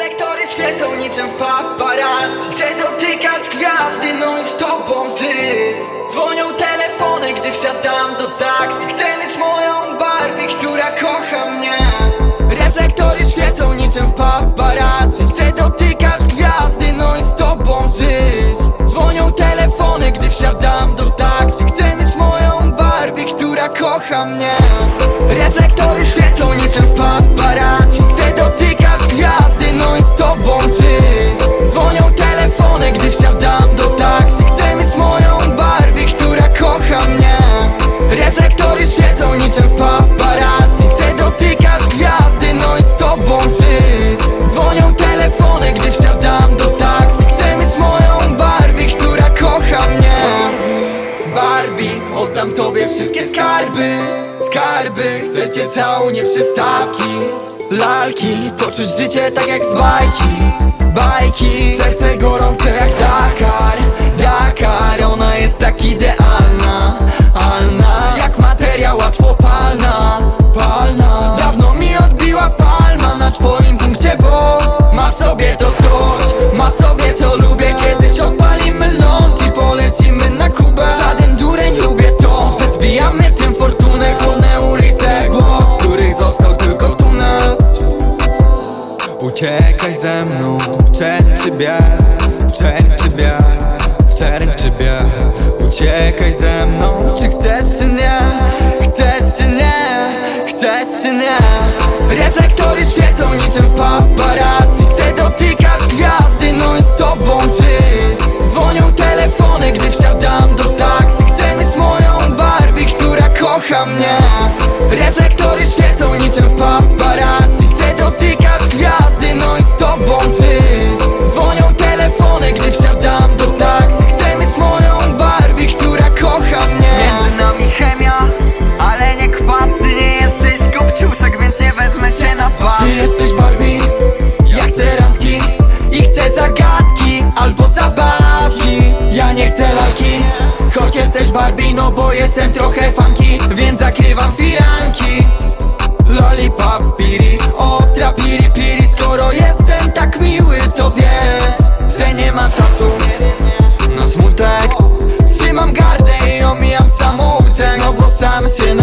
Reflektory świecą niczym paparazzi. Chcę dotykać gwiazdy, no i z tobą ty. Dzwonią telefony, gdy wsiadam do taksy Chcę mieć moją Barbie, która kocha mnie. Reflektory świecą niczym w paparazzi. Chcę dotykać gwiazdy, no i z tobą żyć Dzwonią telefony, gdy wsiadam do taksy Chcę mieć moją Barbie, która kocha mnie Skarby, chcę cię całą, nie przystawki Lalki, poczuć życie tak jak z bajki. Bajki, Uciekaj ze mną w czerczy bieg, w bieg, w bieg Uciekaj ze mną, Czy chcesz czy nie? Jesteś Barbie No bo jestem trochę funky, więc zakrywam firanki. Lollipop piri, ostra piri piri Skoro jestem tak miły, to wiesz Że nie ma czasu na smutek. Trzymam gardę i omijam samouczek No bo sam się